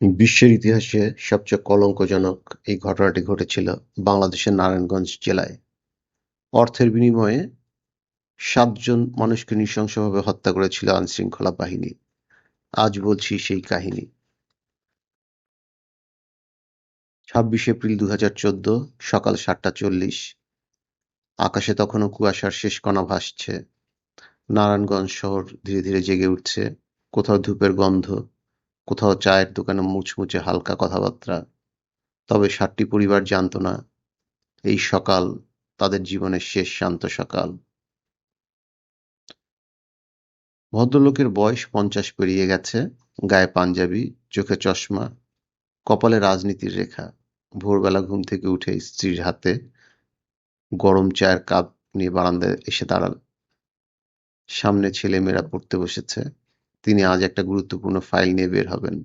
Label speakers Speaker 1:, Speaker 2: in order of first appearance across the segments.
Speaker 1: বিশ্বের ইতিহাসে সবচেয়ে কলঙ্কজনক এই ঘটনাটি ঘটেছিল বাংলাদেশের নারায়ণগঞ্জ জেলায়। অর্থের বিনিময়ে সাতজন মানুষকে নৃশংসভাবে হত্যা করেছিল আইনশৃঙ্খলা বাহিনী। আজ বলছি সেই কাহিনী। ছাব্বিশ এপ্রিল দু হাজার চোদ্দ সকাল সাতটা চল্লিশ আকাশে তখনও কুয়াশার শেষ কণা ভাসছে নারায়ণগঞ্জ শহর ধীরে ধীরে জেগে উঠছে কোথাও ধূপের গন্ধ কোথাও চায়ের দোকানে মুচমুচে হালকা কথাবার্তা, তবে সাতটি পরিবার জানত না, এই সকাল তাদের জীবনের শেষ শান্ত সকাল। ভদ্রলোকের বয়স পঞ্চাশ পেরিয়ে গেছে, গায়ে পাঞ্জাবি, চোখে চশমা, কপালে রাজনীতির রেখা। ভোরবেলা ঘুম থেকে উঠে স্ত্রীর হাতে গরম চায়ের কাপ নিয়ে বারান্দায় এসে দাঁড়াল। সামনে ছেলে মেয়েরা পড়তে বসেছে। তিনি আজ একটা গুরুত্বপূর্ণ ফাইল নিয়ে বের হবেন।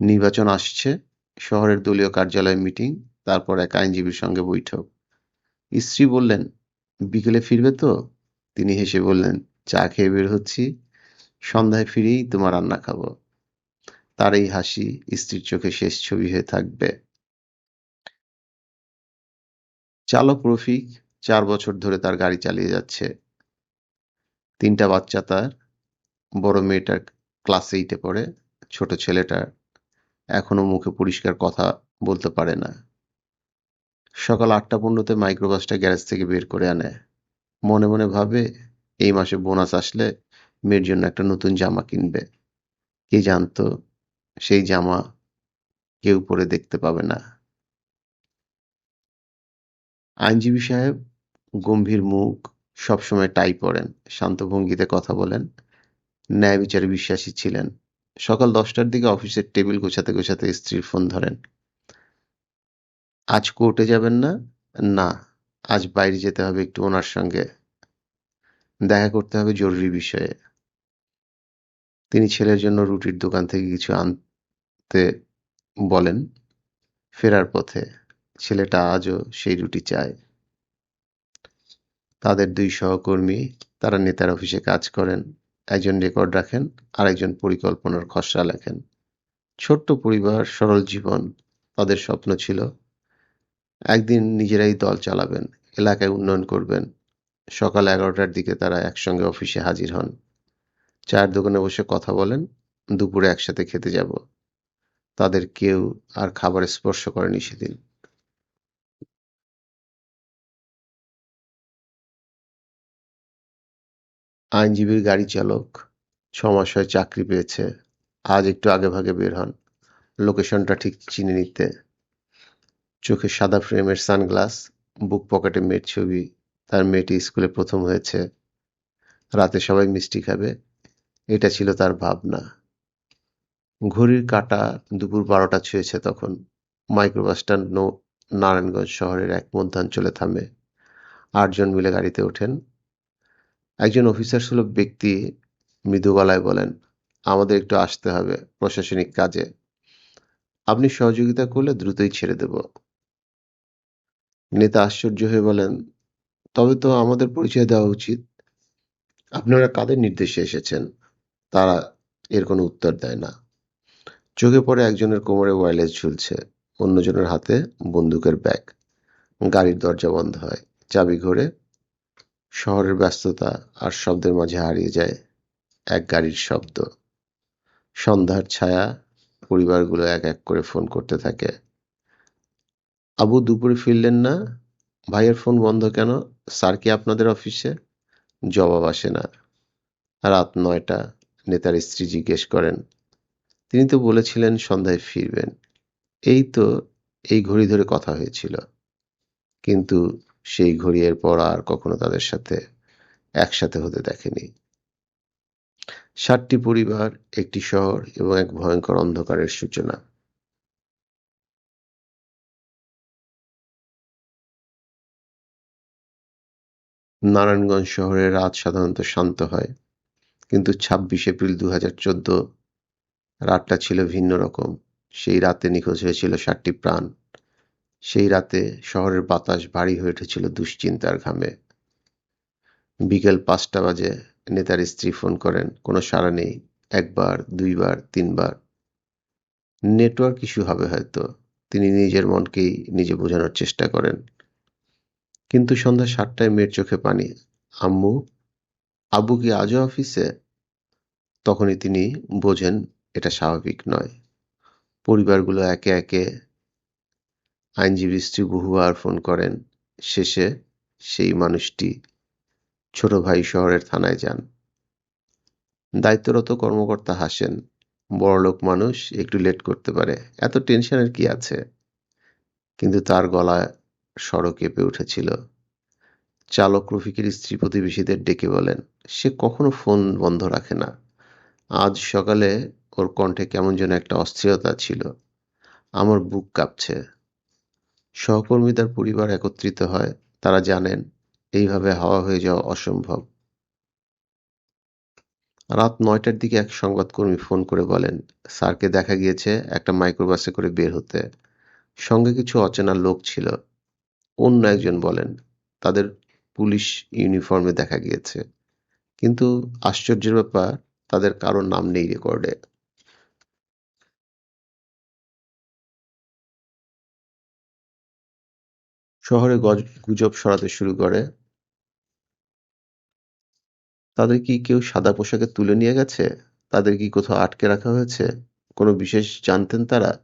Speaker 1: নির্বাচন আসছে, শহরের দলীয় কার্যালয়ে মিটিং, তারপর এক আইনজীবীর সঙ্গে বৈঠক। স্ত্রী বললেন, বিকেলে ফিরবে তো? তিনি হেসে বললেন, চা খেয়ে বের হচ্ছি, সন্ধ্যায় ফিরেই তোমার রান্না খাব। তার এই হাসি স্ত্রীর চোখে শেষ ছবি হয়ে থাকবে। চালক রফিক চার বছর ধরে তার গাড়ি চালিয়ে যাচ্ছে। তিনটা বাচ্চা তার বড় মেয়েটার ক্লাস এইটে পড়ে, ছোট ছেলেটা এখনও মুখে পরিষ্কার কথা বলতে পারে না। সকাল আটটা পনেরোতে মাইক্রোবাসটা গ্যারেজ থেকে বের করে আনে। মনে মনে ভাবে এই মাসে বোনাস আসলে মেয়ের জন্য একটা নতুন জামা কিনবে। কে জানতো সেই জামা কেউ পরে দেখতে পাবে না। আইনজীবী সাহেব গম্ভীর মুখ, সবসময় টাই পরেন, শান্ত ভঙ্গিতে কথা বলেন। ন্যায় বিচারে বিশ্বাসী ছিলেন। সকাল দশটার দিকে অফিসের টেবিল গোছাতে গোছাতে স্ত্রীর ফোন ধরেন। আজ কোর্টে যাবেন না? না, আজ বাইরে যেতে হবে একটু ওনার সঙ্গে। দেখা করতে হবে জরুরি বিষয়ে। তিনি ছেলের জন্য রুটির দোকান থেকে কিছু আনতে বলেন, ফেরার পথে। ছেলেটা আজও সেই রুটি চায়। তাদের দুই সহকর্মী, তারা নেতার অফিসে কাজ করেন। একজন রেকর্ড রাখেন, আরেকজন পরিকল্পনার খসড়া লেখেন। ছোট্ট পরিবার, সরল জীবন তাদের স্বপ্ন ছিল। একদিন নিজেরাই দল চালাবেন, এলাকায় উন্নয়ন করবেন। সকাল এগারোটার দিকে তারা একসঙ্গে অফিসে হাজির হন। চায়ের দোকানে বসে কথা বলেন, দুপুরে একসাথে খেতে যাব। তাদের কেউ আর খাবার স্পর্শ করেনি সেদিন। আইনজীবীর গাড়ি চালক ছমাস হয় চাকরি পেয়েছে। আজ একটু আগে ভাগে বের হন। লোকেশনটা ঠিক চিনে নিতে। চোখে সাদা ফ্রেমের সানগ্লাস, বুক পকেটে মেয়ের ছবি, তার মেয়েটি স্কুলে প্রথম হয়েছে। রাতে সবাই মিষ্টি খাবে, এটা ছিল তার ভাবনা। ঘড়ির কাটা দুপুর বারোটা ছুঁয়েছে তখন। মাইক্রোবাসটা নারায়ণগঞ্জ শহরের এক মধ্যাঞ্চলে থামে। আটজন মিলে গাড়িতে ওঠেন। একজন অফিসার সুলভ ব্যক্তি মৃদু গলায় বলেন, আমাদের একটু আসতে হবে প্রশাসনিক কাজে। আপনি সহযোগিতা করলে দ্রুতই ছেড়ে দেব। নেতা আশ্চর্য হয়ে বলেন, তবে তো আমাদের পরিচয় দেওয়া উচিত। আপনারা কাদের নির্দেশে এসেছেন? তারা এর কোনো উত্তর দেয় না। চোখে পড়ে একজনের কোমরে ওয়্যারলেস ঝুলছে, অন্যজনের হাতে বন্দুকের ব্যাগ। গাড়ির দরজা বন্ধ হয়, চাবি ঘোরে শহরের ব্যস্ততা আর শব্দের মাঝে হারিয়ে যায় এক গাড়ির শব্দ। সন্ধ্যার ছায়া, পরিবারগুলো এক এক করে ফোন করতে থাকে। আবু দুপুরে ফিরলেন না? ভাইয়ের ফোন বন্ধ কেন? স্যার কি আপনাদের অফিসে? জবাব আসে না। রাত নয়টা, নেতার স্ত্রী জিজ্ঞেস করেন, তিনি তো বলেছিলেন সন্ধ্যায় ফিরবেন। এই তো এই ঘড়ি ধরে কথা হয়েছিল। কিন্তু সেই ঘড়ি পর আর কখনো তাদের সাথে একসাথে হতে দেখেনি। সাতটি পরিবার, একটি শহর এবং এক ভয়ঙ্কর অন্ধকারের সূচনা। নারায়ণগঞ্জ শহরে রাত সাধারণত শান্ত হয়, কিন্তু ছাব্বিশ এপ্রিল দু হাজার চোদ্দ রাতটা ছিল ভিন্ন রকম। সেই রাতে নিখোঁজ হয়েছিল সাতটি প্রাণ। সেই রাতে শহরের বাতাস ভারী হয়ে উঠেছিল দুশ্চিন্তার ঘামে। বিকেল পাঁচটা বাজে নেতার স্ত্রী ফোন করেন, কোনো সাড়া নেই, একবার, দুইবার, তিনবার। নেটওয়ার্ক ইস্যু হবে হয়তো, তিনি নিজের মনকেই নিজে বোঝানোর চেষ্টা করেন। কিন্তু সন্ধ্যা সাতটায় মেয়ের চোখে পানি। আম্মু, আব্বু কি আজও অফিসে? তখনই তিনি বোঝেন এটা স্বাভাবিক নয়। পরিবারগুলো একে একে আইনজীবী স্ত্রী বহুবার ফোন করেন, শেষে সেই মানুষটি ছোট ভাই শহরের থানায় যান। দায়িত্বরত কর্মকর্তা হাসেন বড়লোক মানুষ, একটু লেট করতে পারে, এত টেনশনের কি আছে? কিন্তু তার গলায় স্বর কেঁপে উঠেছিল। চালক রফিকের স্ত্রী প্রতিবেশীদের ডেকে বলেন, সে কখনো ফোন বন্ধ রাখে না। আজ সকালে ওর কণ্ঠে কেমন যেন একটা অস্থিরতা ছিল। আমার বুক কাঁপছে। সহকর্মীদের পরিবার একত্রিত হয়। তারা জানেন, এইভাবে হাওয়া হয়ে যাওয়া অসম্ভব। রাত নয়টার দিকে এক সংবাদকর্মী ফোন করে বলেন, স্যারকে দেখা গিয়েছে একটা মাইক্রোবাসে করে বের হতে। সঙ্গে কিছু অচেনা লোক ছিল। অন্য একজন বলেন, তাদের পুলিশ ইউনিফর্মে দেখা গিয়েছে। কিন্তু আশ্চর্যের ব্যাপার, তাদের কারোর নাম নেই রেকর্ডে। শহরে গজ- গুজব ছড়াতে শুরু করে। তাদের কি কেউ সাদা পোশাকে তুলে নিয়ে গেছে? তাদের কি কোথাও আটকে রাখা হয়েছে? কোনো বিশেষ জানতেন তারা?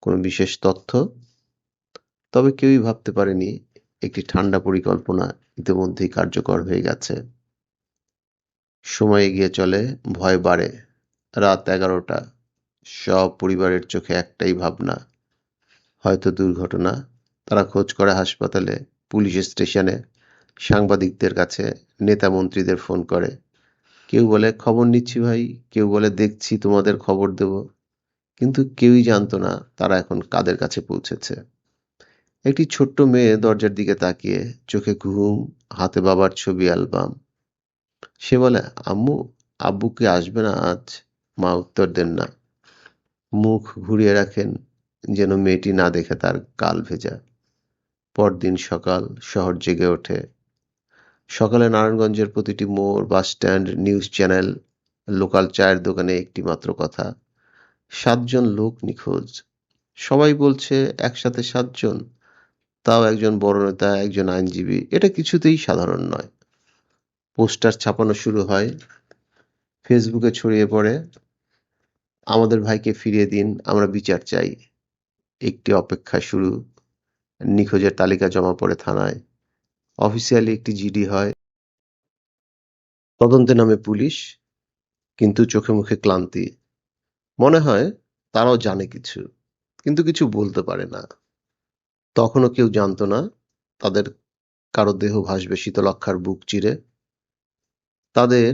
Speaker 1: কোনো বিশেষ তথ্য? তবে কেউই ভাবতে পারেনি, একটি ঠান্ডা পরিকল্পনা ইতিমধ্যেই কার্যকর হয়ে গেছে। সময় এগিয়ে চলে, ভয় বাড়ে। রাত এগারোটা। সব পরিবারের চোখে একটাই ভাবনা হয়তো দুর্ঘটনা। তারা খোঁজ করে হাসপাতালে, পুলিশ স্টেশনে। সাংবাদিকদের কাছে নেতা মন্ত্রীদের ফোন করে। কেউ বলে, খবর নিচ্ছি ভাই। কেউ বলে, দেখছি, তোমাদের খবর দেব। কিন্তু কেউই জানতো না তারা এখন কাদের কাছে পৌঁছেছে। একটি ছোট্ট মেয়ে দরজার দিকে তাকিয়ে চোখে ঘুম, হাতে বাবার ছবি, অ্যালবাম। সে বলে, আম্মু, আব্বু কি আসবে না আজ? মা উত্তর দেন না। মুখ ঘুরিয়ে রাখেন যেন মেয়েটি না দেখে তার কাল ভেজা। পরদিন সকাল, শহর জেগে ওঠে। সকালে নারায়ণগঞ্জের প্রতিটি মোড়, bus stand, news channel, local চায়ের দোকানে একটি মাত্র কথা, সাতজন লোক নিখোঁজ। সবাই বলছে, একসাথে সাতজন? তাও একজন বড় নেতা, একজন আইনজীবী। এটা কিছুতেই সাধারণ নয়। পোস্টার ছাপানো শুরু হয়, ফেসবুকে ছড়িয়ে পড়ে, আমাদের ভাইকে ফিরিয়ে দিন, আমরা বিচার চাই। একটি অপেক্ষা শুরু। নিখোঁজের তালিকা জমা পড়ে থানায়। অফিসিয়ালি একটি জিডি হয়। তদন্তে নামে পুলিশ, কিন্তু চোখে মুখে ক্লান্তি। মনে হয় তারাও জানে কিছু, কিন্তু কিছু বলতে পারে না। তখনও কেউ জানতো না তাদের কারও দেহ ভাসবে শীতলক্ষার বুক চিরে। তাদের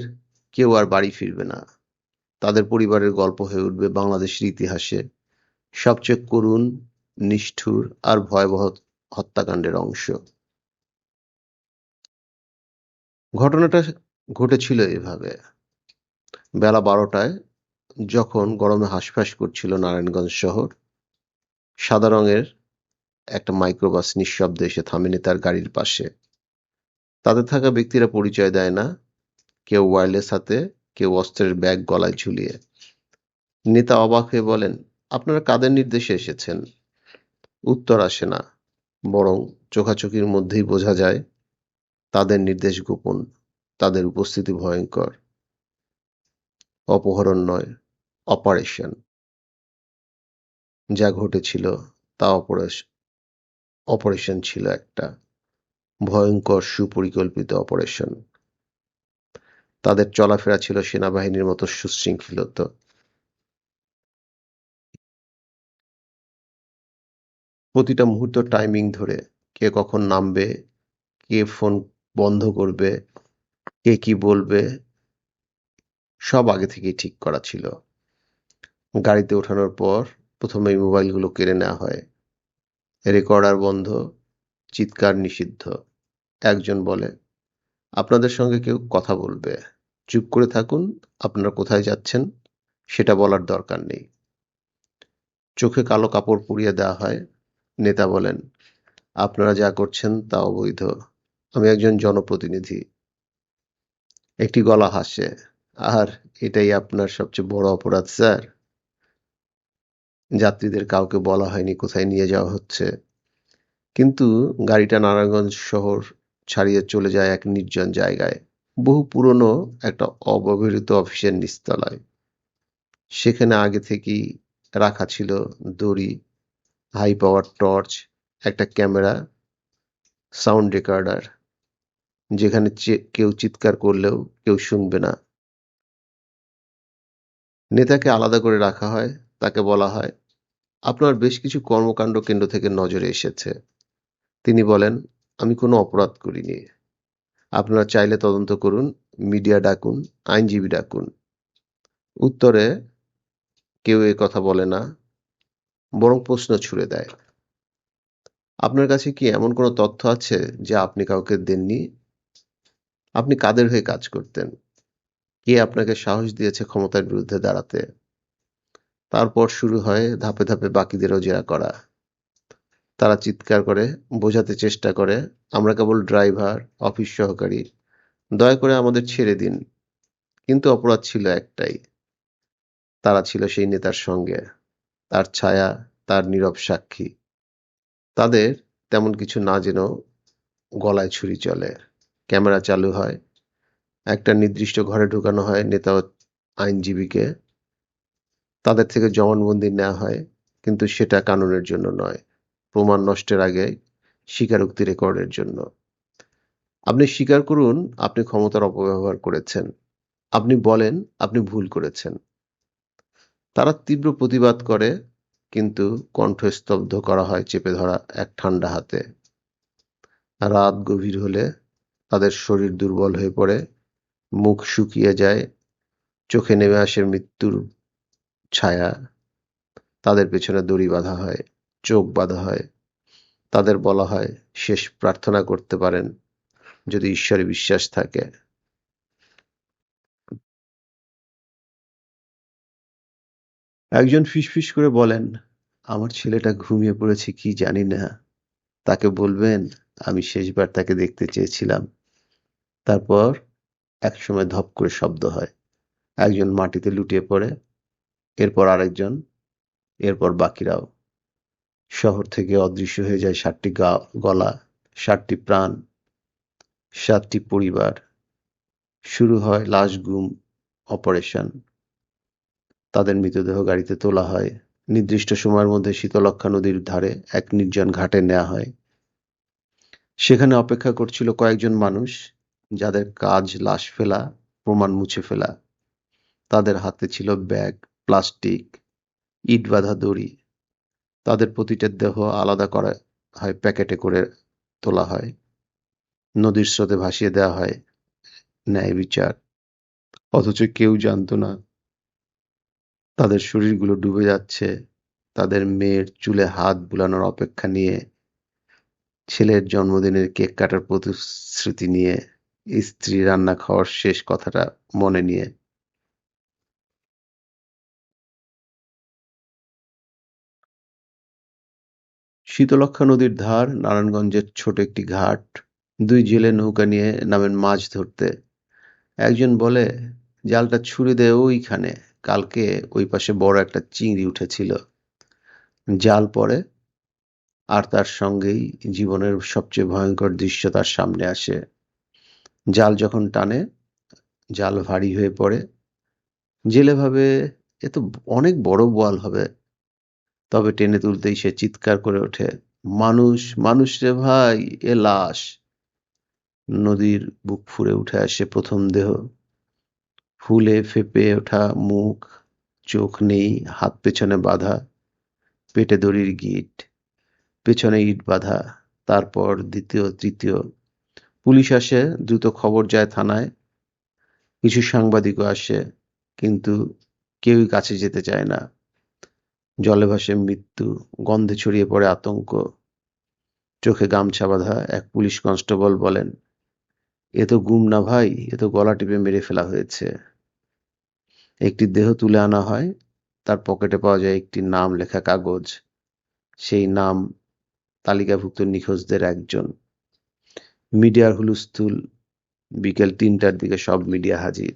Speaker 1: কেউ আর বাড়ি ফিরবে না। তাদের পরিবারের গল্প হয়ে উঠবে বাংলাদেশের ইতিহাসে। সবচেয়ে করুণ, নিষ্ঠুর আর ভয়াবহ হত্যাকাণ্ডের অংশ। ঘটনাটা ঘটেছিল এভাবে। বেলা বারোটায় যখন গরমে হাঁসফাঁস করছিল নারায়ণগঞ্জ শহর, সাদা রঙের একটা মাইক্রোবাস নিঃশব্দে এসে থামেনি তার গাড়ির পাশে। তাতে থাকা ব্যক্তিরা পরিচয় দেয় না, কেউ ওয়্যারলেস হাতে, কেউ অস্ত্রের ব্যাগ গলায় ঝুলিয়ে। নেতা অবাক হয়ে বলেন আপনারা কাদের নির্দেশে এসেছেন? উত্তর আসে না, বরং চোখাচোখির মধ্যেই বোঝা যায়, তাদের নির্দেশ গোপন, তাদের উপস্থিতি ভয়ঙ্কর। অপহরণ নয়, অপারেশন। যা ঘটেছিল তা অপারেশন ছিল একটা ভয়ঙ্কর সুপরিকল্পিত অপারেশন। তাদের চলাফেরা ছিল সেনাবাহিনীর মতো সুশৃঙ্খলিত। প্রতিটা মুহূর্ত টাইমিং ধরে কে কখন নামবে, কে ফোন বন্ধ করবে, কে কি বলবে, সব আগে থেকেই ঠিক করা ছিল। গাড়িতে ওঠানোর পর প্রথমে মোবাইলগুলো কেড়ে নেওয়া হয়। রেকর্ডার বন্ধ, চিৎকার নিষিদ্ধ। একজন বলে, আপনাদের সঙ্গে কেউ কথা বলবে। চুপ করে থাকুন, আপনারা কোথায় যাচ্ছেন? সেটা বলার দরকার নেই। চোখে কালো কাপড় পুড়িয়ে দেওয়া হয়। নেতা বলেন, আপনারা যা করছেন তা অবৈধ। আমি একজন জনপ্রতিনিধি। একটি গলা হাসে। আর এটাই আপনার সবচেয়ে বড় অপরাধ, স্যার? যাত্রীদের কাউকে বলা হয়নি কোথায় নিয়ে যাওয়া হচ্ছে। কিন্তু গাড়িটা নারায়ণগঞ্জ শহর ছাড়িয়ে চলে যায় এক নির্জন জায়গায়। বহু পুরনো একটা অব্যবহৃত অফিসের নিচতলায়। সেখানে আগে থেকেই রাখা ছিল দড়ি হাই পাওয়ার টর্চ একটা ক্যামেরা সাউন্ড রেকর্ডার যেখানে কেউ চিৎকার করলেও কেউ শুনবে না। নেতাকে আলাদা করে রাখা হয়, তাকে বলা হয়, আপনার বেশ কিছু কর্মকাণ্ড কেন্দ্র থেকে নজরে এসেছে। তিনি বলেন, আমি কোনো অপরাধ করিনি। আপনারা চাইলে তদন্ত করুন, মিডিয়া ডাকুন, আইনজীবী ডাকুন। উত্তরে, কেউ এ কথা বলে না। বরং প্রশ্ন ছুড়ে দেয়। আপনার কাছে কি এমন কোনো তথ্য আছে যা আপনি কাউকে দেননি? আপনি কাদের হয়ে কাজ করতেন? কে আপনাকে সাহস দিয়েছে ক্ষমতার বিরুদ্ধে দাঁড়াতে? তারপর শুরু হয় ধাপে ধাপে বাকিদেরও জেরা করা। তারা চিৎকার করে, বোঝাতে চেষ্টা করে, আমরা কেবল ড্রাইভার, অফিস সহকারী, দয়া করে আমাদের ছেড়ে দিন। কিন্তু অপরাধ ছিল একটাই, তারা ছিল সেই নেতার সঙ্গে। তার ছায়া, তার নীরব সাক্ষী। তাদের তেমন কিছু না যেন গলায় ছুরি চলে। ক্যামেরা চালু হয়। একটা নির্দিষ্ট ঘরে ঢুকানো হয় নেতা আইনজীবীকে। তাদের থেকে জবানবন্দি নেওয়া হয়, কিন্তু সেটা কানুনের জন্য নয়। প্রমাণ নষ্টের আগে স্বীকারোক্তি রেকর্ডের জন্য। আপনি স্বীকার করুন, আপনি ক্ষমতার অপব্যবহার করেছেন। আপনি বলেন, আপনি ভুল করেছেন। তারা তীব্র প্রতিবাদ করে, কিন্তু কণ্ঠস্তব্ধ করা হয় চেপে ধরা এক ঠান্ডা হাতে। রাত গভীর হলে তাদের শরীর দুর্বল হয়ে পড়ে, মুখ শুকিয়ে যায়, চোখে নেমে আসে মৃত্যুর ছায়া। তাদের পেছনে দড়ি বাঁধা হয়, চোখ বাঁধা হয়। তাদের বলা হয়, শেষ প্রার্থনা করতে পারেন যদি ঈশ্বরে বিশ্বাস থাকে। একজন ফিসফিস করে বলেন, আমার ছেলেটা ঘুমিয়ে পড়েছে কি জানি না। তাকে বলবেন, আমি শেষবার তাকে দেখতে চেয়েছিলাম। তারপর একসময় ধপ করে শব্দ হয়। একজন মাটিতে লুটিয়ে পড়ে, এরপর আরেকজন, এরপর বাকিরাও। শহর থেকে অদৃশ্য হয়ে যায় ষাটটি গা- গলা ষাটটি প্রাণ, সাতটি পরিবার। শুরু হয় লাশ গুম, অপারেশন। তাদের মৃতদেহ গাড়িতে তোলা হয়। নির্দিষ্ট সময়ের মধ্যে শীতলক্ষা নদীর ধারে এক নির্জন ঘাটে নেওয়া হয়। সেখানে অপেক্ষা করছিল কয়েকজন মানুষ, যাদের কাজ লাশ ফেলা, প্রমাণ মুছে ফেলা। তাদের হাতে ছিল ব্যাগ, প্লাস্টিক, ইট বাঁধা দড়ি। তাদের প্রতিটা দেহ আলাদা করা হয়, প্যাকেটে করে তোলা হয়। নদীর স্রোতে ভাসিয়ে দেওয়া হয় ন্যায় বিচার অথচ কেউ জানতো না তাদের শরীরগুলো ডুবে যাচ্ছে। তাদের মেয়ের চুলে হাত বুলানোর অপেক্ষা নিয়ে, ছেলের জন্মদিনের কেক কাটার প্রতিশ্রুতি নিয়ে, স্ত্রী রান্না খাওয়ার শেষ কথাটা মনে নিয়ে। শীতলক্ষা নদীর ধার, নারায়ণগঞ্জের ছোট একটি ঘাট, দুই জেলে নৌকা নিয়ে নামেন মাছ ধরতে। একজন বলে, জালটা ছুড়ে দে ওইখানে। কালকে ওই পাশে বড় একটা চিংড়ি উঠেছিল। জাল পড়ে আর তার সঙ্গেই জীবনের সবচেয়ে ভয়ঙ্কর দৃশ্য তার সামনে আসে। জাল যখন টানে, জাল ভারী হয়ে পড়ে। জেলে ভাবে, এ তো অনেক বড় বোয়াল হবে। তবে টেনে তুলতেই সে চিৎকার করে ওঠে, মানুষ মানুষ রে ভাই, এ লাশ। নদীর বুক ফুরে উঠে আসে প্রথম দেহ। ফুলে ফেপে ওঠা মুখ, চোখ নেই, হাত পেছনে বাঁধা, পেটে দড়ির গিট, পেছনে ইট বাঁধা, তারপর দ্বিতীয়, তৃতীয়। পুলিশ আসে, দ্রুত খবর যায় থানায়। কিছু সাংবাদিকও আসে, কিন্তু কেউই কাছে যেতে চায় না। জলে ভাসে মৃত্যু, গন্ধে ছড়িয়ে পড়ে আতঙ্ক। চোখে গামছা বাঁধা এক পুলিশ কনস্টেবল বলেন, এ তো গুম না ভাই, এ তো গলা টিপে মেরে ফেলা হয়েছে। একটি দেহ তুলে আনা হয়। তার পকেটে পাওয়া যায় একটি নাম লেখা কাগজ। সেই নাম তালিকাভুক্ত নিখোঁজদের একজন। মিডিয়ার হুলস্থুল। বিকেল তিনটার দিকে সব মিডিয়া হাজির।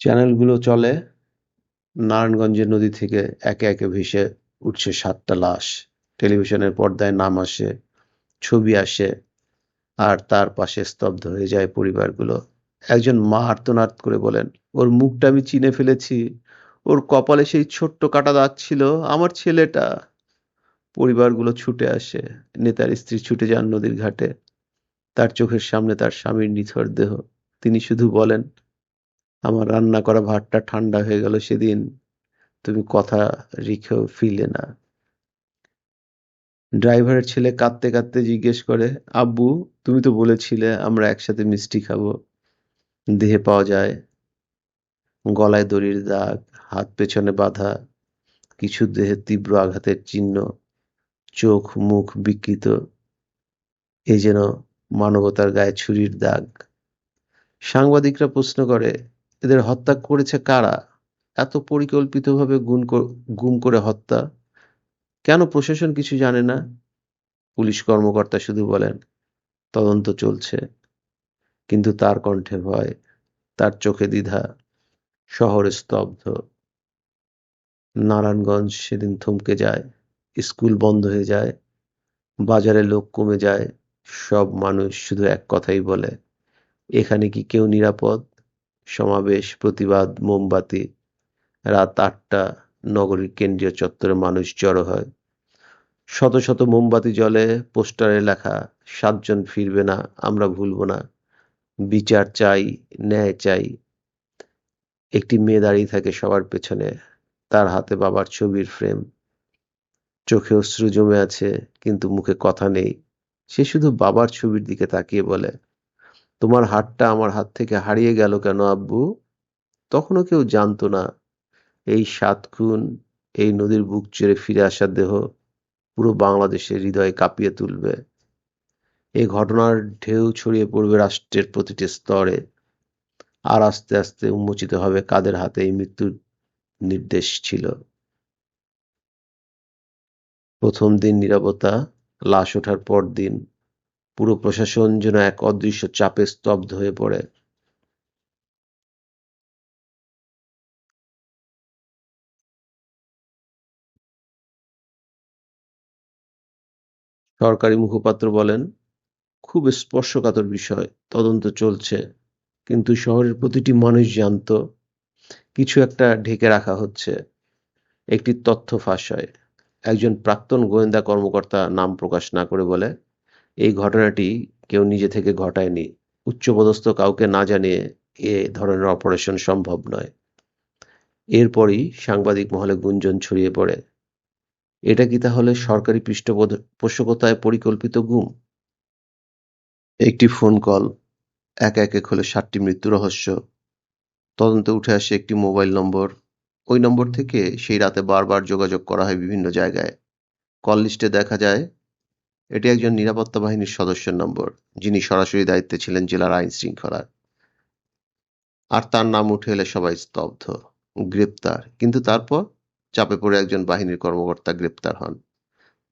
Speaker 1: চ্যানেলগুলো চলে। নারায়ণগঞ্জের নদী থেকে একে একে ভেসে উঠছে সাতটা লাশ। টেলিভিশনের পর্দায় নাম আসে, ছবি আসে, আর তার পাশে স্তব্ধ হয়ে যায় পরিবারগুলো। একজন মা আর্তনাদ করে বলেন, ওর মুখটা আমি চিনে ফেলেছি। ওর কপালে সেই ছোট্ট কাটা দাগ ছিল আমার ছেলেটা। পরিবারগুলো ছুটে আসে। নেতার স্ত্রী ছুটে যান নদীর ঘাটে। তার চোখের সামনে তার স্বামীর নিথর দেহ। তিনি শুধু বলেন আমার রান্না করা ভাতটা ঠান্ডা হয়ে গেল সেদিন। তুমি কথা রেখেও ফিরলে না। ড্রাইভারের ছেলে কাঁদতে কাঁদতে জিজ্ঞেস করে, আব্বু, তুমি তো বলেছিলে আমরা একসাথে মিষ্টি খাব। দেহে পাওয়া যায়। গলায় দড়ির দাগ, হাত পেছনে বাঁধা, কিছু দেহে তীব্র আঘাতের চিহ্ন, চোখ মুখ বিকৃত। এ যেন মানবতার গায়ে ছুরির দাগ। সাংবাদিকরা প্রশ্ন করে এদের হত্যা করেছে কারা? এত পরিকল্পিতভাবে গুম গুম করে হত্যা? কেন প্রশাসন কিছু জানে না? পুলিশ কর্মকর্তা শুধু বলেন, তদন্ত চলছে। কিন্তু তার কণ্ঠে ভয়, তার চোখে দ্বিধা, শহর স্তব্ধ। নারায়ণগঞ্জ সেদিন থমকে যায়, স্কুল বন্ধ হয়ে যায়, বাজারে লোক কমে যায়, সব মানুষ শুধু এক কথাই বলে, এখানে কি কেউ নিরাপদ? সমাবেশ, প্রতিবাদ, মোমবাতি। রাত আটটা, নগরীর কেন্দ্রীয় চত্বরে মানুষ জড়ো হয়। শত শত মোমবাতি জলে পোস্টারে লেখা, সাতজন ফিরবে না, আমরা ভুলব না। বিচার চাই, ন্যায় চাই। একটি মেয়ে দাঁড়িয়ে থাকে সবার পেছনে, তার হাতে বাবার ছবির ফ্রেম। চোখে অশ্রু জমে আছে, কিন্তু মুখে কথা নেই। সে শুধু বাবার ছবির দিকে তাকিয়ে বলে তোমার হাতটা আমার হাত থেকে হারিয়ে গেল কেন, আব্বু? তখনও কেউ জানতো না। এই সাত খুন, এই নদীর বুক চেড়ে ফিরে আসার দেহ পুরো বাংলাদেশের হৃদয় কাঁপিয়ে তুলবে। এই ঘটনার ঢেউ ছড়িয়ে পড়বে রাষ্ট্রের প্রতিটি স্তরে। আর আস্তে আস্তে উন্মোচিত হবে কাদের হাতে এই মৃত্যুর নির্দেশ ছিল। প্রথম দিন নিরাপত্তা, লাশ ওঠার পর দিন পুরো প্রশাসন যেন এক অদৃশ্য চাপে স্তব্ধ হয়ে পড়ে। সরকারি মুখপাত্র বলেন, খুব স্পর্শকাতর বিষয়, তদন্ত চলছে, কিন্তু শহরের প্রতিটি মানুষ জানতো, কিছু একটা ঢেকে রাখা হচ্ছে। একটি তথ্য ফাঁস হয়। একজন প্রাক্তন গোয়েন্দা কর্মকর্তা নাম প্রকাশ না করে বলে এই ঘটনাটি কেউ নিজে থেকে ঘটায়নি। উচ্চপদস্থ কাউকে না জানিয়ে এ ধরনের অপারেশন সম্ভব নয়। এরপরই সাংবাদিক মহলে গুঞ্জন ছড়িয়ে পড়ে। এটা কি তাহলে সরকারি পৃষ্ঠপোষকতায় পরিকল্পিত গুম? একটি ফোন কল, একে একে খোলে সাতটি মৃত্যু রহস্য, তদন্তে উঠে আসে একটি মোবাইল নম্বর। ওই নম্বর থেকে সেই রাতে বারবার যোগাযোগ করা হয় বিভিন্ন জায়গায়। কল লিস্টে দেখা যায় এটি একজন নিরাপত্তা বাহিনীর সদস্যের নম্বর, যিনি সরাসরি দায়িত্বে ছিলেন জেলার আইন শৃঙ্খলার। আর তার নাম উঠে এলে সবাই স্তব্ধ, গ্রেপ্তার। কিন্তু তারপর চাপে পড়ে একজন বাহিনীর কর্মকর্তা গ্রেপ্তার হন।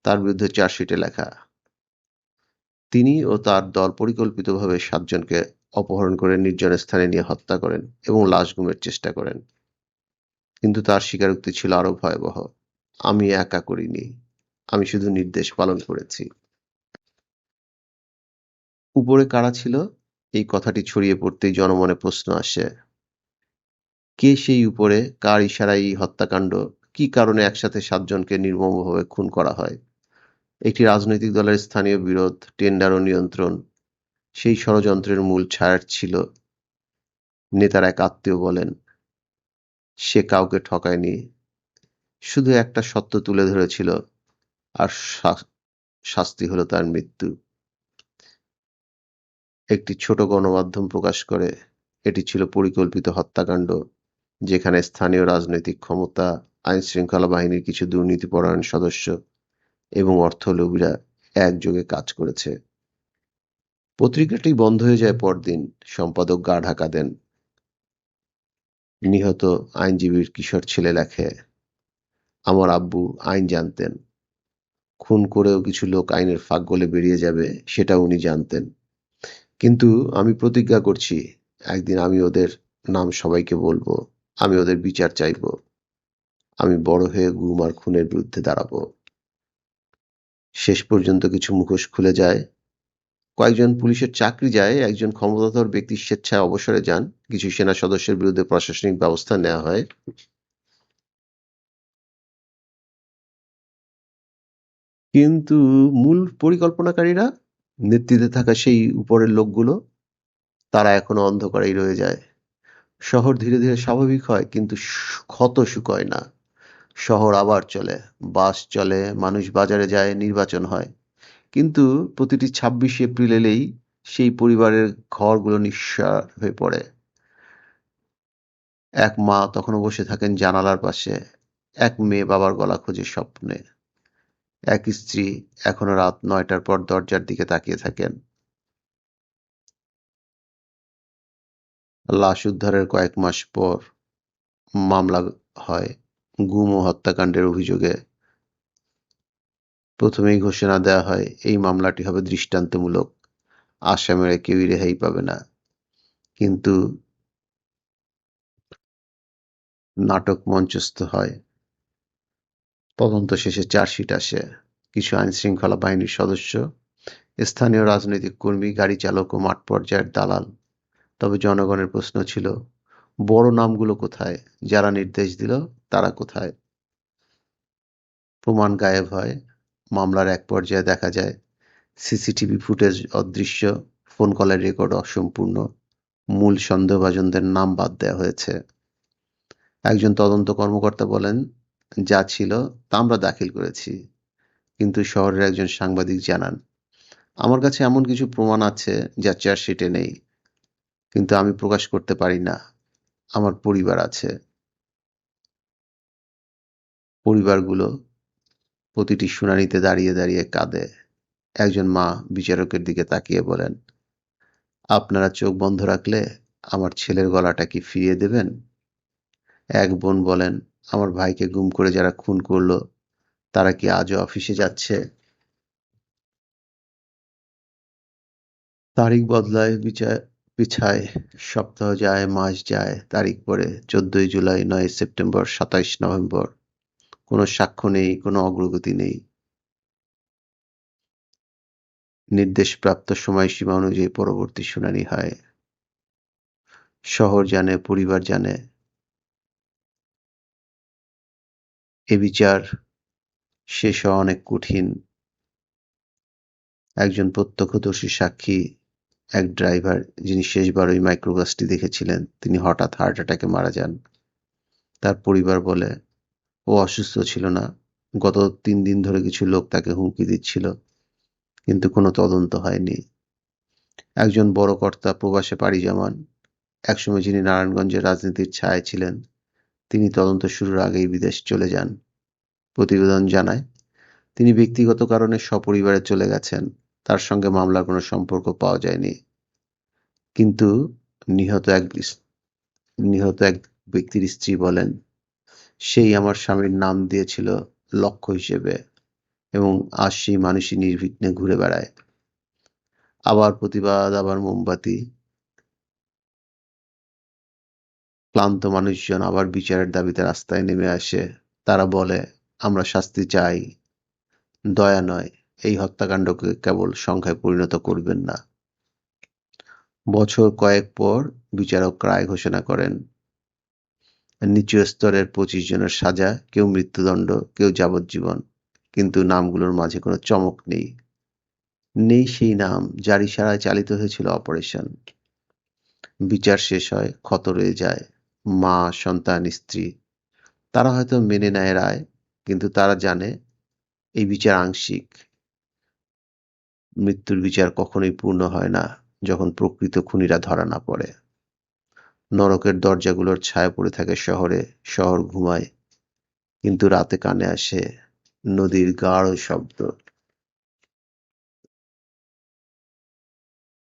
Speaker 1: তার বিরুদ্ধে চার্জশিটে লেখা, তিনি ও তার দল পরিকল্পিতভাবে সাতজনকে অপহরণ করে নির্জন স্থানে নিয়ে হত্যা করেন এবং লাশ গুমের চেষ্টা করেন। কিন্তু তার স্বীকারোক্তি ছিল আরও ভয়াবহ, আমি একা করিনি, আমি শুধু নির্দেশ পালন করেছি। উপরে কারা ছিল? এই কথাটি ছড়িয়ে পড়তেই জনমনে প্রশ্ন আসে। কে সেই উপরে? কার ইশারায় এই হত্যাকাণ্ড? কি কারণে একসাথে সাতজনকে নির্মমভাবে খুন করা হয়? একটি রাজনৈতিক দলের স্থানীয় বিরোধ, টেন্ডার ও নিয়ন্ত্রণ, সেই ষড়যন্ত্রের মূল ছায়ার ছিল। নেতার এক আত্মীয় বলেন, সে কাউকে ঠকায়নি। শুধু একটা সত্য তুলে ধরেছিল, আর শাস্তি হলো তার মৃত্যু। একটি ছোট গণমাধ্যম প্রকাশ করে, এটি ছিল পরিকল্পিত হত্যাকাণ্ড, যেখানে স্থানীয় রাজনৈতিক ক্ষমতা আইন শৃঙ্খলা বাহিনীর কিছু দুর্নীতিপরায়ণ সদস্য এবং অর্থলোভীরা একযোগে কাজ করেছে। পত্রিকাটি বন্ধ হয়ে যায় পরদিন, সম্পাদক গা ঢাকা দেন। নিহত আইনজীবীর কিশোর ছেলে লেখে, আমার আব্বু আইন জানতেন। খুন করেও কিছু লোক আইনের ফাঁক গলে বেরিয়ে যাবে, সেটা উনি জানতেন। কিন্তু আমি প্রতিজ্ঞা করছি, একদিন আমি ওদের নাম সবাইকে বলব, আমি ওদের বিচার চাইব। আমি বড় হয়ে গুম আর খুনের বিরুদ্ধে দাঁড়াবো। শেষ পর্যন্ত কিছু মুখোশ খুলে যায়। কয়েকজন পুলিশের চাকরি যায়, একজন ক্ষমতাধর ব্যক্তি স্বেচ্ছায় অবসরে যান, কিছু সেনা সদস্যের বিরুদ্ধে প্রশাসনিক ব্যবস্থা নেওয়া হয়। কিন্তু মূল পরিকল্পনাকারীরা নেতৃত্বে থাকা সেই উপরের লোকগুলো, তারা এখনও অন্ধকারেই রয়ে যায়। শহর ধীরে ধীরে স্বাভাবিক হয়, কিন্তু ক্ষত শুকোয় না। শহর আবার চলে, বাস চলে, মানুষ বাজারে যায়, নির্বাচন হয়। কিন্তু প্রতিটি ছাব্বিশ এপ্রিল এলেই সেই পরিবারের ঘরগুলো নিঃসার হয়ে পড়ে। এক মা তখনও বসে থাকেন জানালার পাশে, এক মেয়ে বাবার গলা খোঁজে স্বপ্নে। এক স্ত্রী এখনও রাত নয়টার পর দরজার দিকে তাকিয়ে থাকেন। লাশ উদ্ধারের কয়েক মাস পর মামলা হয় গুম ও হত্যাকাণ্ডের অভিযোগে। প্রথমেই ঘোষণা দেওয়া হয়, এই মামলাটি হবে দৃষ্টান্তমূলক। আসামের কেউই রেহাই পাবে না। কিন্তু নাটক মঞ্চস্থ হয়। তদন্ত শেষে চার্জশিট আসে। কিছু আইন শৃঙ্খলা বাহিনীর সদস্য, স্থানীয় রাজনৈতিক কর্মী, গাড়ি চালক ও মাঠ পর্যায়ের দালাল। তবে জনগণের প্রশ্ন ছিল, বড় নামগুলো কোথায়? যারা নির্দেশ দিল, তারা কোথায়? প্রমাণ গায়েব হয়। মামলার এক পর্যায়ে দেখা যায়, সিসিটিভি ফুটেজ অদৃশ্য, ফোন কলের রেকর্ড অসম্পূর্ণ, মূল সন্দেহভাজনদের নাম বাদ দেওয়া হয়েছে। একজন তদন্ত কর্মকর্তা বলেন যা ছিল তা আমরা দাখিল করেছি। কিন্তু শহরের একজন সাংবাদিক জানান, আমার কাছে এমন কিছু প্রমাণ আছে যা চার্জশিটে নেই, কিন্তু আমি প্রকাশ করতে পারি না। আমার পরিবার আছে। পরিবারগুলো প্রতিটি শুনানিতে দাঁড়িয়ে দাঁড়িয়ে কাঁদে। একজন মা বিচারকের দিকে তাকিয়ে বলেন, আপনারা চোখ বন্ধ রাখলে আমার ছেলের গলাটা কি ফিরিয়ে দেবেন? এক বোন বলেন আমার ভাইকে গুম করে যারা খুন করল, তারা কি আজও অফিসে যাচ্ছে? তারিখ বদলায় বিচার পিছায়, সপ্তাহ যায়, মাস যায়, তারিখ পরে চোদ্দই জুলাই, নয় সেপ্টেম্বর, সাতাইশ নভেম্বর। কোনো সাক্ষ্য নেই, কোনো অগ্রগতি নেই। নির্দেশপ্রাপ্ত সময়সীমা অনুযায়ী পরবর্তী শুনানি হয়। শহর জানে, পরিবার জানে এ বিচার শেষ হওয়া অনেক কঠিন। একজন প্রত্যক্ষদর্শী সাক্ষী, এক ড্রাইভার যিনি শেষবার ওই মাইক্রোবাসটি দেখেছিলেন, তিনি হঠাৎ হার্ট অ্যাটাকে মারা যান। তার পরিবার বলে, ও অসুস্থ ছিল না। গত তিন দিন ধরে কিছু লোক তাকে হুমকি দিচ্ছিল, কিন্তু কোনো তদন্ত হয়নি। একজন বড় কর্তা প্রবাসে পাড়ি জমান। একসময় যিনি নারায়ণগঞ্জের রাজনীতির ছায়ায় ছিলেন তিনি তদন্ত শুরুর আগেই বিদেশ চলে যান। প্রতিবেদন জানায়, তিনি ব্যক্তিগত কারণে সপরিবারে চলে গেছেন, তার সঙ্গে মামলার কোনো সম্পর্ক পাওয়া যায়নি। কিন্তু নিহত এক নিহত এক ব্যক্তির স্ত্রী বলেন, সেই আমার স্বামীর নাম দিয়েছিল লক্ষ্য হিসেবে এবং আজ সেই মানুষই নির্বিঘ্নে ঘুরে বেড়ায়। আবার প্রতিবাদ, আবার মোমবাতি ক্লান্ত মানুষজন আবার বিচারের দাবিতে রাস্তায় নেমে আসে। তারা বলে, আমরা শাস্তি চাই। দয়া নয়, এই হত্যাকাণ্ডকে কেবল সংখ্যায় পরিণত করবেন না। বছর কয়েক পর বিচারক রায় ঘোষণা করেন, নিচু স্তরের পঁচিশ জনের সাজা, কেউ মৃত্যুদণ্ড, কেউ যাবজ্জীবন, কিন্তু নামগুলোর মাঝে কোনো চমক নেই। নেই সেই নাম যার ইশারায় চালিত হয়েছিল অপারেশন। বিচার শেষ হয়, ক্ষত রয়ে যায়। মা, সন্তান, স্ত্রী, তারা হয়তো মেনে নেয় রায়, কিন্তু তারা জানে এই বিচার আংশিক। মৃত্যুর বিচার কখনোই পূর্ণ হয় না যখন প্রকৃত খুনিরা ধরা না পড়ে। নরকের দরজাগুলোর ছায়া পড়ে থাকে শহরে, শহর ঘুমায়, কিন্তু রাতে কানে আসে নদীর গাঢ় শব্দ।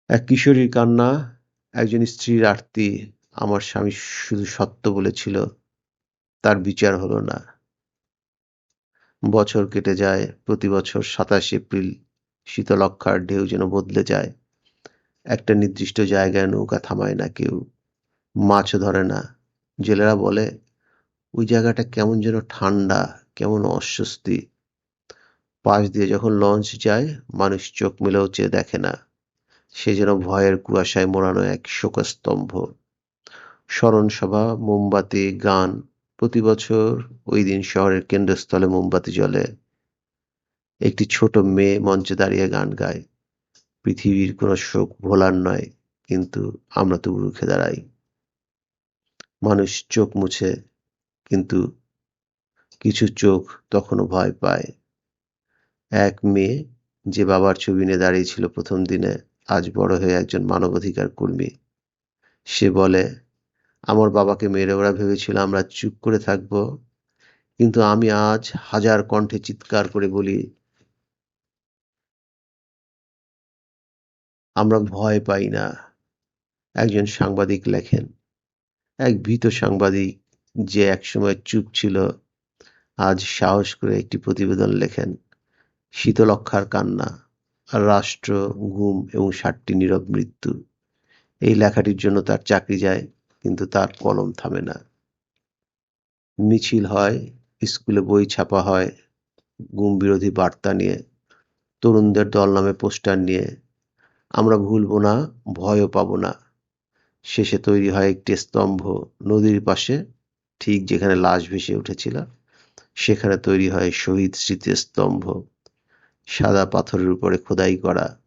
Speaker 1: এক কিশোরীর কান্না, একজন স্ত্রীর আরতি আমার স্বামী শুধু সত্য বলেছিল, তার বিচার হলো না। বছর কেটে যায়, প্রতি বছর সাতাশ এপ্রিল শীতলক্ষার ঢেউ যেন বদলে যায়। একটা নির্দিষ্ট জায়গায় নৌকা থামায় না কেউ, মাছও ধরে না। জেলেরা বলে, ওই জায়গাটা কেমন যেন ঠান্ডা, কেমন অস্বস্তি। পাশ দিয়ে যখন লঞ্চ যায়, মানুষ চোখ মেলেও চেয়ে দেখে না। সে যেন ভয়ের কুয়াশায় মোড়ানো এক শোকস্তম্ভ। স্মরণসভা মোমবাতি, গান। প্রতি বছর ওই দিন শহরের কেন্দ্রস্থলে মোমবাতি জ্বলে। একটি ছোট মেয়ে মঞ্চে দাঁড়িয়ে গান গায়। পৃথিবীর কোনো শোক ভোলার নয়, কিন্তু আমরা তবু রুখে দাঁড়াই। মানুষ চোখ মুছে, কিন্তু কিছু চোখ তখনও ভয় পায়। এক মেয়ে যে বাবার ছবি নিয়ে দাঁড়িয়েছিল প্রথম দিনে, আজ বড় হয়ে একজন মানবাধিকার কর্মী। সে বলে আমার বাবাকে মেরে ওরা ভেবেছিল আমরা চুপ করে থাকব। কিন্তু আমি আজ হাজার কণ্ঠে চিৎকার করে বলি, আমরা ভয় পাই না। একজন সাংবাদিক লেখেন। এক ভীত সাংবাদিক যে একসময় চুপ ছিল, আজ সাহস করে একটি প্রতিবেদন লেখেন শীতলক্ষার কান্না, রাষ্ট্র, ঘুম এবং ষাটটি নীরব মৃত্যু। এই লেখাটির জন্য তার চাকরি যায়। কিন্তু তার কলম থামে না। মিছিল হয়, স্কুলে বই ছাপা হয় গুম বিরোধী বার্তা নিয়ে, তরুণদের দল নামে পোস্টার নিয়ে। আমরা ভুলবো না, ভয়ও পাব না। শেষে তৈরি হয় একটি স্তম্ভ, নদীর পাশে, ঠিক যেখানে লাশ ভেসে উঠেছিল, সেখানে তৈরি হয় শহীদ স্মৃতির স্তম্ভ। সাদা পাথরের উপরে খোদাই করা,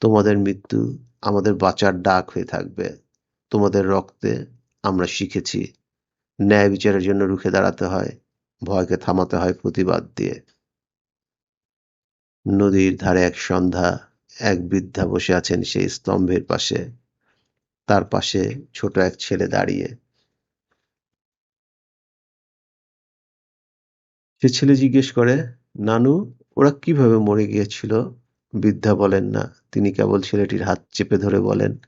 Speaker 1: তোমাদের মৃত্যু আমাদের বাঁচার ডাক হয়ে থাকবে। তোমাদের রক্তে আমরা শিখেছি। ন্যায় বিচারের জন্য রুখে দাঁড়াতে হয়, ভয়কে থামাতে হয় প্রতিবাদ দিয়ে। নদীর ধারে এক সন্ধ্যা এক বৃদ্ধা বসে আছেন সেই স্তম্ভের পাশে। তার পাশে ছোট এক ছেলে দাঁড়িয়ে। সে ছেলে জিজ্ঞেস করে, নানু, ওরা কীভাবে মরে গিয়েছিল? বৃদ্ধা বলেন, না, তিনি কেবল ছেলেটির হাত চেপে ধরে বলেন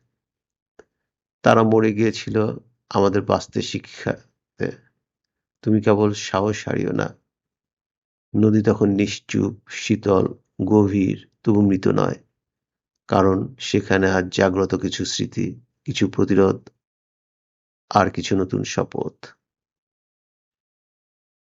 Speaker 1: তারা মরে গিয়েছিল আমাদের বাঁচতে শিক্ষাতে। তুমি কেবল সাহস হারিও না। নদী তখন নিশ্চুপ, শীতল, গভীর, তবু মৃত নয়। কারণ সেখানে আজ জাগ্রত কিছু স্মৃতি, কিছু প্রতিরোধ, আর কিছু নতুন শপথ।